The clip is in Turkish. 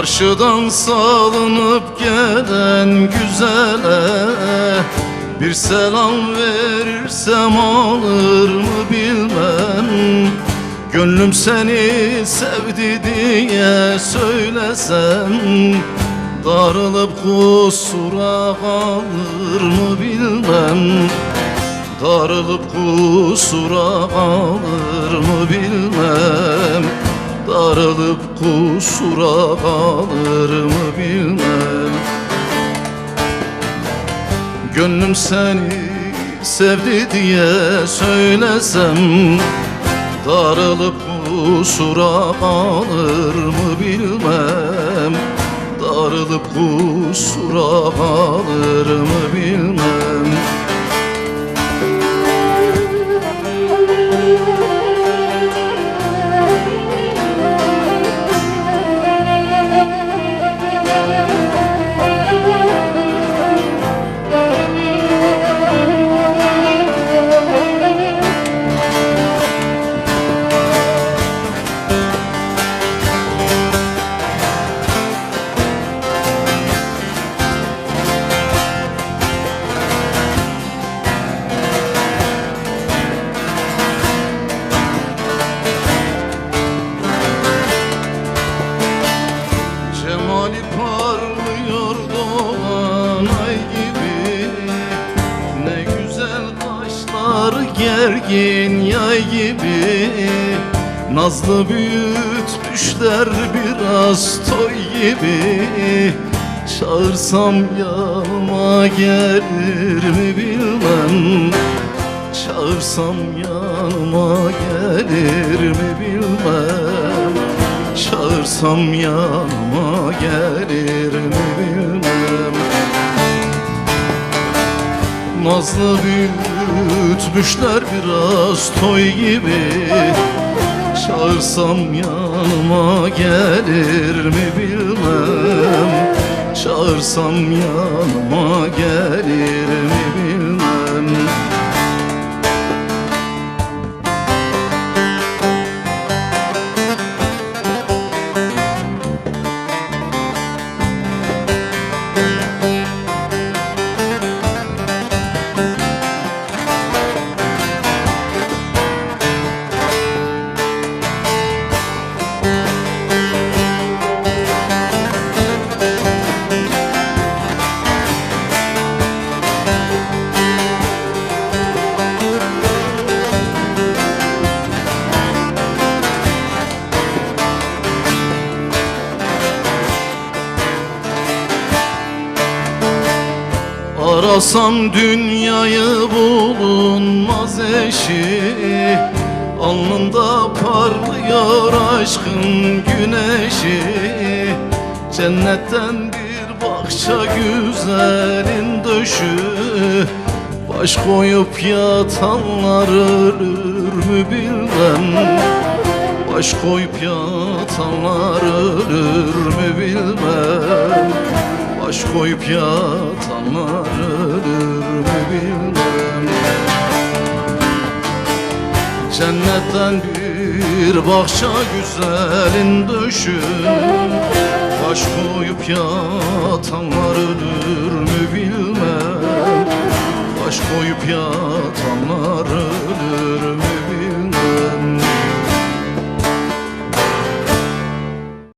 Karşıdan salınıp gelen güzele Bir selam verirsem alır mı bilmem. Gönlüm seni sevdi diye söylesem Darılıp kusura kalır mı bilmem. Darılıp kusura kalır mı bilmem Darılıp kusura kalır mı bilmem. Gönlüm seni sevdi diye söylesem Darılıp kusura kalır mı bilmem. Darılıp kusura kalır mı gergin yay gibi. Nazlı büyütmüşler biraz toy gibi. Çağırsam yanıma gelir mi bilmem. Çağırsam yanıma gelir mi bilmem. Çağırsam yanıma gelir mi Nazlı büyütmüşler biraz toy gibi. Çağırsam yanıma gelir mi bilmem. Çağırsam yanıma gelir Arasam dünyayı bulunmaz eşi. Alnında parlıyor aşkın güneşi. Cennetten bir bahçe güzelin döşü. Baş koyup yatanlar ölür mü bilmem. Baş koyup yatanlar ölür mü bilmem Baş koyup yatanlar ölür mü bilmem. Cennetten bir bahçe güzelin döşün Baş koyup yatanlar ölür mü bilmem. Baş koyup yatanlar ölür mü bilmem